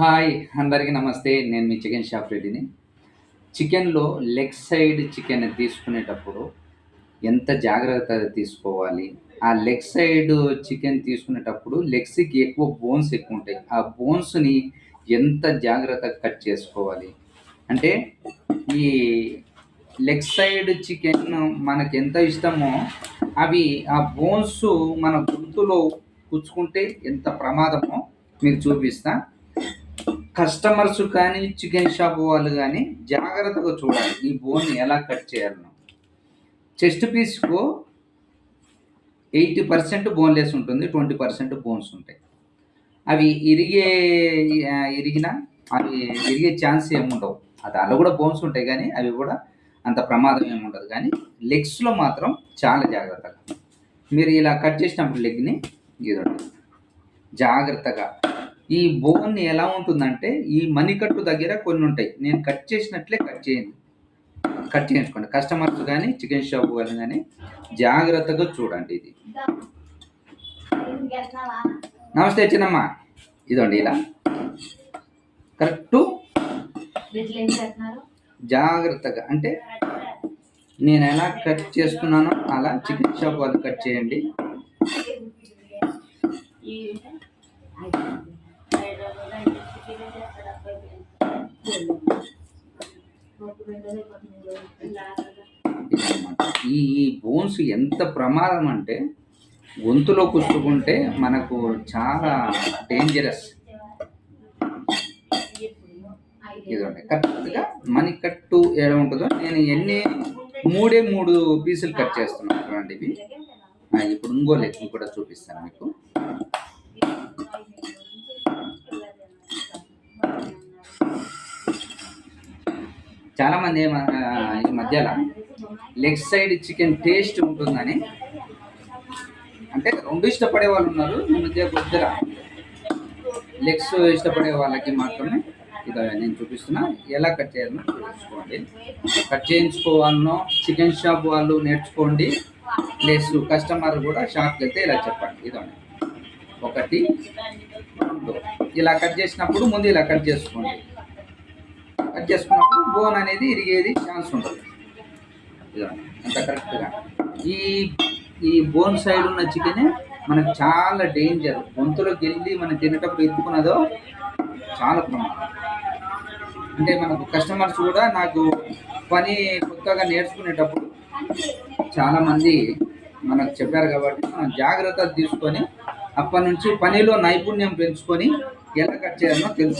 Hi అందరికీ నమస్తే. నేను మీ చికెన్ షాప్ రెడ్డిని. చికెన్లో లెగ్ సైడ్ చికెన్ తీసుకునేటప్పుడు ఎంత జాగ్రత్త తీసుకోవాలి? ఆ లెగ్ సైడ్ చికెన్ తీసుకునేటప్పుడు లెగ్స్కి ఎక్కువ బోన్స్ ఎక్కువ ఉంటాయి ఆ బోన్స్ని ఎంత జాగ్రత్తగా కట్ చేసుకోవాలి? అంటే ఈ లెగ్ సైడ్ చికెన్ మనకు ఎంత ఇష్టమో అవి ఆ బోన్స్ మన గొంతులో పుచ్చుకుంటే ఎంత ప్రమాదమో మీకు చూపిస్తాను కస్టమర్స్ కానీ చికెన్ షాప్ వాళ్ళు కానీ జాగ్రత్తగా చూడాలి. ఈ బోన్ ఎలా కట్ చేయాలను. చెస్ట్ పీస్కు ఎయిటీ పర్సెంట్ బోన్లెస్ ఉంటుంది ట్వంటీ పర్సెంట్ బోన్స్ ఉంటాయి. అవి ఇరిగే ఆ, ఇరిగినా అవి ఇరిగే ఛాన్స్ ఏముండవు. అది దానిలో కూడా బోన్స్ ఉంటాయి కానీ అవి కూడా అంత ప్రమాదం ఏముండదు. కానీ లెగ్స్లో మాత్రం చాలా జాగ్రత్తగా. మీరు ఇలా కట్ చేసినప్పుడు లెగ్ని ఇది జాగ్రత్తగా. ఈ బోన్ ఎలా ఉంటుందంటే ఈ మణికట్టు దగ్గర కొన్ని ఉంటాయి. నేను కట్ చేసినట్లే కట్ చేయండి. కట్ చేయించుకోండి. కస్టమర్స్ కానీ చికెన్ షాప్ వాళ్ళు కానీ జాగ్రత్తగా చూడండి ఇది. నమస్తే చిన్నమ్మ. ఇదండి ఇలా. కరెక్ట్? జాగ్రత్తగా. అంటే నేను ఎలా కట్ చేస్తున్నానో అలా చికెన్ షాప్ వాళ్ళు కట్ చేయండి. ఈ ఈ బోన్స్ ఎంత ప్రమాదం అంటే గొంతులో కుచ్చుకుంటే మనకు చాలా డేంజరస్ ఇదండి కరెక్ట్గా మనీ కట్టు ఎలా ఉంటుందో నేను ఎన్ని మూడే మూడు పీసులు కట్ చేస్తున్నాను చూడండి ఇవి. ఇప్పుడు ఇంకో లెక్క కూడా చూపిస్తాను మీకు. చాలామంది ఈ మధ్యలో లెగ్ సైడ్ చికెన్ టేస్ట్ ఉంటుందని. అంటే రెండు ఇష్టపడే వాళ్ళు ఉన్నారు ఈ మధ్య కొద్దిగా లెగ్స్ ఇష్టపడే వాళ్ళకి మాత్రమే ఇది నేను చూపిస్తున్నా. ఎలా కట్ చేయాలనో చూసుకోండి. కట్ చేయించుకోవాలనో చికెన్ షాప్ వాళ్ళు నేర్చుకోండి. ప్లస్ కస్టమర్ కూడా షాప్కి వెళ్తే ఇలా చెప్పండి. ఇదండి ఒకటి రెండు. ఇలా కట్ చేసినప్పుడు ముందు ఇలా కట్ చేసుకోండి. కట్ చేసుకున్నప్పుడు బోన్ అనేది ఇరిగేది ఛాన్స్ ఉంటుంది. ఇదండి అంత కరెక్ట్గా ఈ ఈ బోన్ సైడ్ ఉన్న చికెన్ మనకు చాలా డేంజర్ గొంతులోకి వెళ్ళి మనం తినేటప్పుడు ఎత్తుకున్నదో చాలా ప్రమాదం. అంటే మనకు కస్టమర్స్ కూడా నాకు పని కొత్తగా నేర్చుకునేటప్పుడు చాలా మంది మనకు చెప్పారు కాబట్టి మనం జాగ్రత్తలు తీసుకొని అప్పటి నుంచి పనిలో నైపుణ్యం పెంచుకొని ఎలా కట్ చేయాలో తెలుసు.